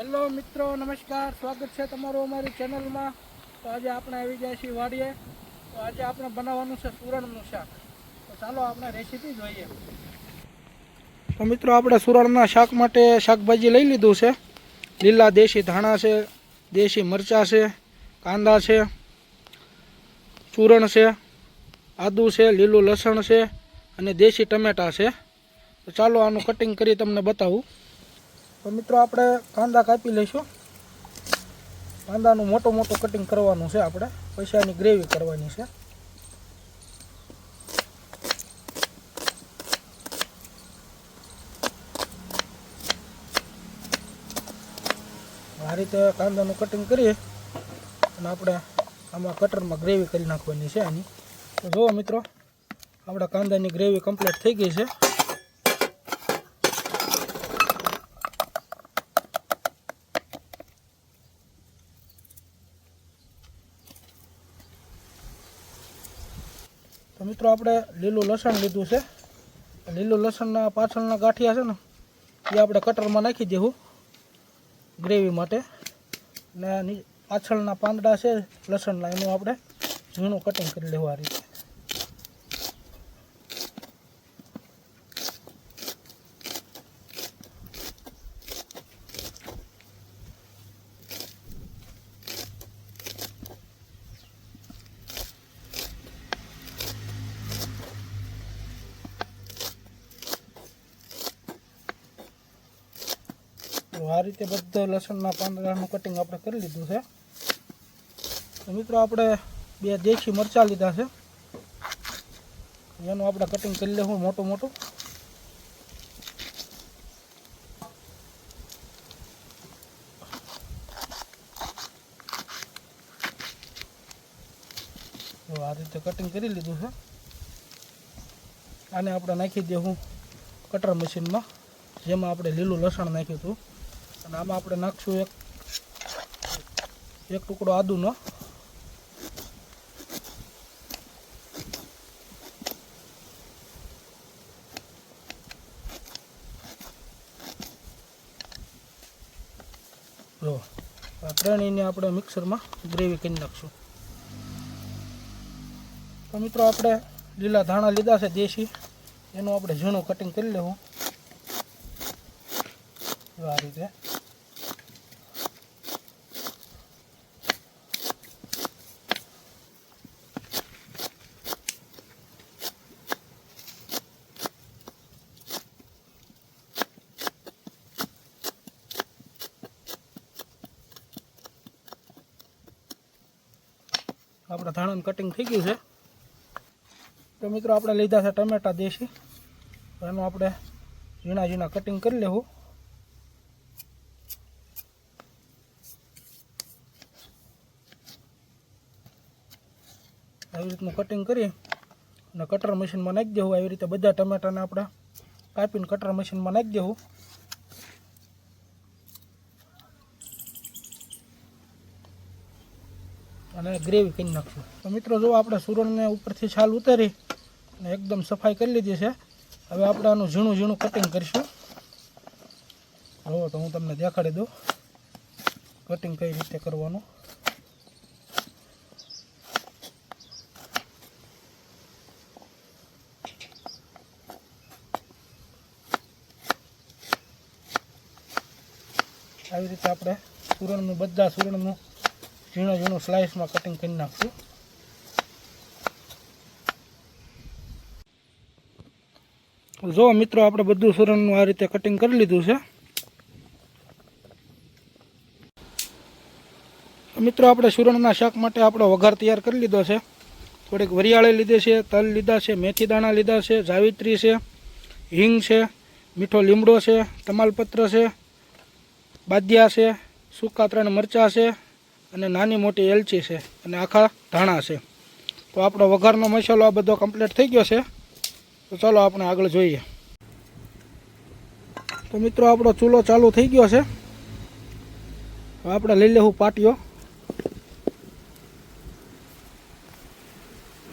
Hello મિત્રો, નમસ્કાર. સ્વાગત છે તમારું અમારી ચેનલમાં. તો આજે આપણે આવી ગયા છીએ વાડીએ. તો આજે આપણે બનાવવાનું છે સુરણનું શાક. તો ચાલો આપણે રેસીપી જોઈએ. તો મિત્રો, આપણે સુરણના શાક માટે શાકભાજી લઈ લીધું છે. લીલા દેશી ધાણા છે, દેશી મરચાં છે, કાંદા છે, ચૂરણ છે, આદુ છે, લીલું લસણ છે અને દેશી ટમેટાં છે. તો ચાલો આનું કટિંગ કરી તમને બતાવું. તો મિત્રો આપણે કાંદા કાપી લઈશું. કાંદાનું મોટું મોટું કટિંગ કરવાનું છે આપણે. પૈસાની ગ્રેવી કરવાની છે. આ રીતે કાંદાનું કટિંગ કરીએ અને આપણે આમાં કટરમાં ગ્રેવી કરી નાખવાની છે આની. તો જુઓ મિત્રો, આપણા કાંદાની ગ્રેવી કમ્પ્લીટ થઈ ગઈ છે. તો મિત્રો આપણે લીલું લસણ લીધું છે. લીલું લસણના પાછળના ગાંઠિયા છે ને, એ આપણે કટરમાં નાખી દેવું ગ્રેવી માટે. ને પાછળના પાંદડા છે, લસણના, એનું આપણે ઝીણું કટિંગ કરી લેવા આ તો આ રીતે બધા લસણના પાંદડાનું કટિંગ આપણે કરી લીધું છે. તો મિત્રો આપણે બે દેશી મરચાં લીધા છે. એનું આપણે કટિંગ કરી લેવું મોટું મોટું. તો આ રીતે કટિંગ કરી લીધું છે. આને આપણે નાખી દેવું કટર મશીનમાં જેમાં આપણે લીલું લસણ નાખ્યું હતું. અને આમાં આપણે નાખશું એક એક ટુકડો આદુનો. જો, આ ત્રણેયને આપણે મિક્સરમાં ગ્રેવી કરી નાખશું. તો મિત્રો આપણે લીલા ધાણા લીધા છે, દેશી. એનું આપણે ઝીણું કટિંગ કરી લેવું. આ રીતે. આપણા ધાણાનું કટિંગ થઈ ગયું છે. તો મિત્રો, આપણે લીધા છે ટમેટા દેશી. એનું આપણે ઝીણા ઝીણા કટિંગ કરી લેવું. આવી રીતનું કટિંગ કરી અને કટર મશીનમાં નાખી દેવું. આવી રીતે બધા ટમેટાને આપણે કાપીને કટર મશીનમાં નાખી દેવું. અને ગ્રેવી કરી નાખશું. તો મિત્રો, જો આપણે સુરણને ઉપરથી છાલ ઉતારી અને એકદમ સફાઈ કરી લીધી છે, હવે આપણે આનું ઝીણું ઝીણું કટિંગ કરીશું. જુઓ તો હું તમને દેખાડી દઉં કટિંગ કઈ રીતે કરવાનું. આવી રીતે આપણે સુરણનું, બધા સુરણનું ઝીણું ઝીણું સ્લાઇસમાં કટિંગ કરી નાખશું. જો મિત્રો આપણે બધું સુરણનું આ રીતે કટિંગ કરી લીધું છે. મિત્રો આપણે સુરણના શાક માટે આપણો વઘાર તૈયાર કરી લીધો છે. થોડીક વરિયાળી લીધી છે, તલ લીધા છે, મેથી દાણા લીધા છે, જાવિત્રી છે, હિંગ છે, મીઠો લીમડો છે, તમાલપત્ર છે, બાદિયા છે, સૂકા ત્રણ મરચાં છે અને નાની મોટી એલચી છે અને આખા ધાણા છે. તો આપણો વઘારનો મસાલો આ બધો કમ્પ્લીટ થઈ ગયો છે. તો ચાલો આપણે આગળ જોઈએ. તો મિત્રો, આપણો ચૂલો ચાલુ થઈ ગયો છે. આપણે લઈ લેવું પાટીઓ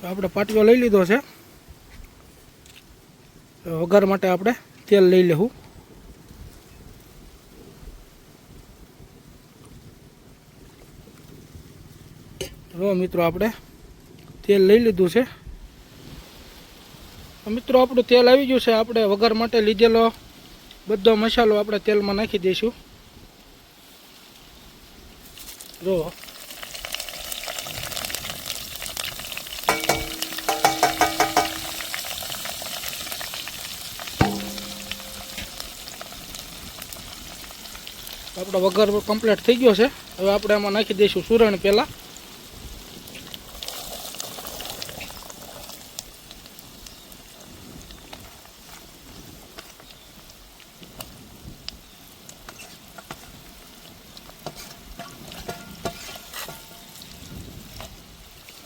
આપણે પાટીઓ લઈ લીધો છે. વઘાર માટે આપણે તેલ લઈ લેવું. જો મિત્રો આપણે. તેલ લઈ લીધું છે. મિત્રો આપણું તેલ આવી ગયું છે. આપણે વઘાર માટે લીધેલો બધો મસાલો આપણે તેલમાં નાખી દઈશું. જો. આપણો વઘાર કમ્પ્લીટ થઈ ગયો છે. હવે આપણે આમાં નાખી દઈશું સુરણ પહેલાં.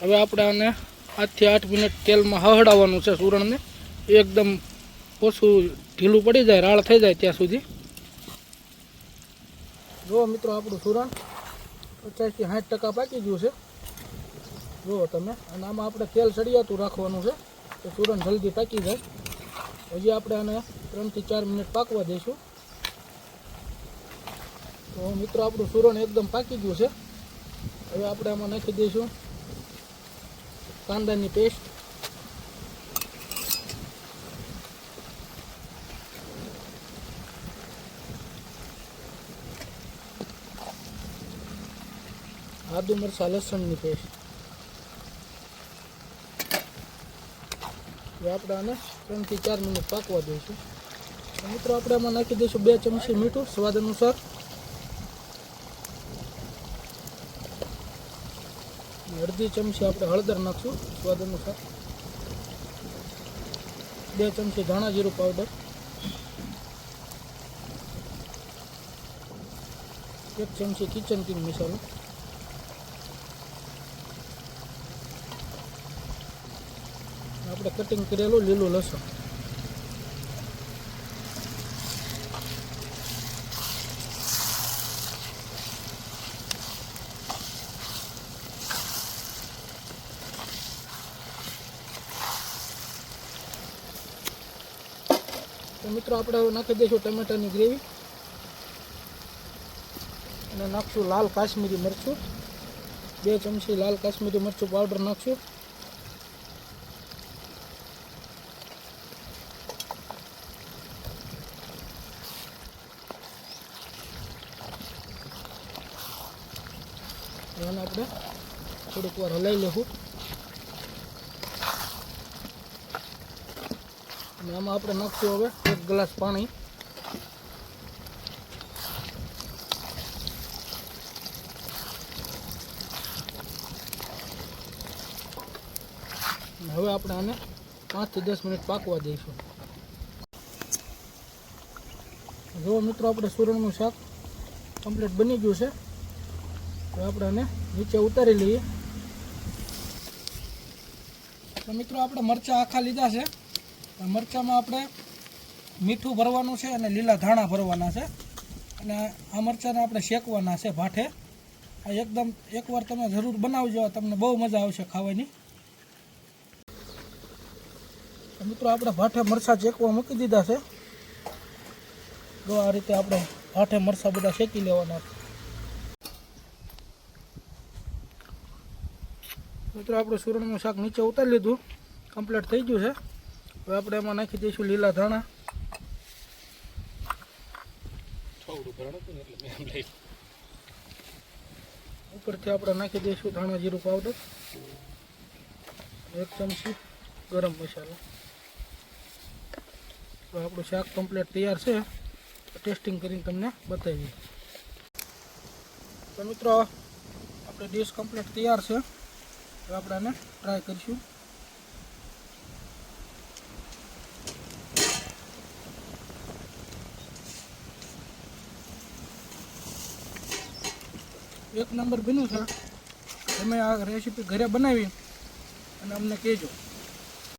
હવે આપણે આને આઠથી આઠ મિનિટ તેલમાં હહડાવવાનું છે સુરણને. એકદમ ઓછું ઢીલું પડી જાય, રાળ થઈ જાય ત્યાં સુધી. જુઓ મિત્રો આપણું સુરણ પચાસથી સાઠ ટકા પાકી ગયું છે. જુઓ તમે, અને આમાં આપણે તેલ સળિયાતું રાખવાનું છે, તો સુરણ જલ્દી પાકી જાય. હજી આપણે આને ત્રણથી ચાર મિનિટ પાકવા દઈશું. તો મિત્રો આપણું સુરણ એકદમ પાકી ગયું છે. હવે આપણે આમાં નાખી દઈશું. કાંદાની પેસ્ટ આદુ મરચા, લસણની પેસ્ટ આપણે આને ત્રણથી ચાર મિનિટ પાકવા દઈશું. મિત્રો, આપણે આમાં નાખી દઈશું બે ચમચી મીઠું, સ્વાદ અનુસાર અડધી ચમચી આપણે હળદર નાખશું, સ્વાદ અનુસાર. બે ચમચી ધાણા જીરું પાવડર. એક ચમચી કિચન કિંગ મસાલો. આપણે કટિંગ કરેલું લીલું લસણ. મિત્રો આપણે હવે નાખી દઈશું ટમેટાની ગ્રેવી. અને નાખશું લાલ કાશ્મીરી મરચું. બે ચમચી લાલ કાશ્મીરી મરચું પાવડર નાખશું. એને આપણે થોડીક વાર હલાવી લેવું. અને આમાં આપણે નાખશું હવે એક ગ્લાસ પાણી. હવે આપણે આને પાંચથી દસ મિનિટ પાકવા દઈશું. જો મિત્રો આપણે સુરણનું શાક કમ્પ્લીટ બની ગયું છે હવે આપણે આને નીચે ઉતારી લઈએ. તો મિત્રો આપણે મરચાં આખા લીધા છે. મરચાંમાં આપણે મીઠું ભરવાનું છે અને લીલા ધાણા ભરવાના છે. અને આ મરચાંને આપણે શેકવાના છે ભાઠે. આ એકદમ એકવાર તમે જરૂર બનાવજો તમને બહુ મજા આવશે ખાવાની. મિત્રો, આપણે ભાઠે મરચાં શેકવા મૂકી દીધા છે. જો આ રીતે આપણે ભાઠે મરચાં બધા શેકી લેવાના. મિત્રો, આપણું સુરણનું શાક નીચે ઉતારી લીધું. કમ્પ્લીટ થઈ ગયું છે. હવે આપણે એમાં નાખી દઈશું લીલા ધાણા. ઉપરથી આપણે નાખી દઈશું ધાણા જીરું પાવડર એક ચમચી ગરમ મસાલો. તો આપણું શાક કમ્પ્લીટ તૈયાર છે. ટેસ્ટિંગ કરીને તમને બતાવીએ. તો મિત્રો આપણે ડીશ કમ્પ્લીટ તૈયાર છે. હવે આપણે આને ટ્રાય કરીશું. એક નંબર બન્યું છે. તમે આ રેસીપી ઘરે બનાવી અને અમને કહેજો.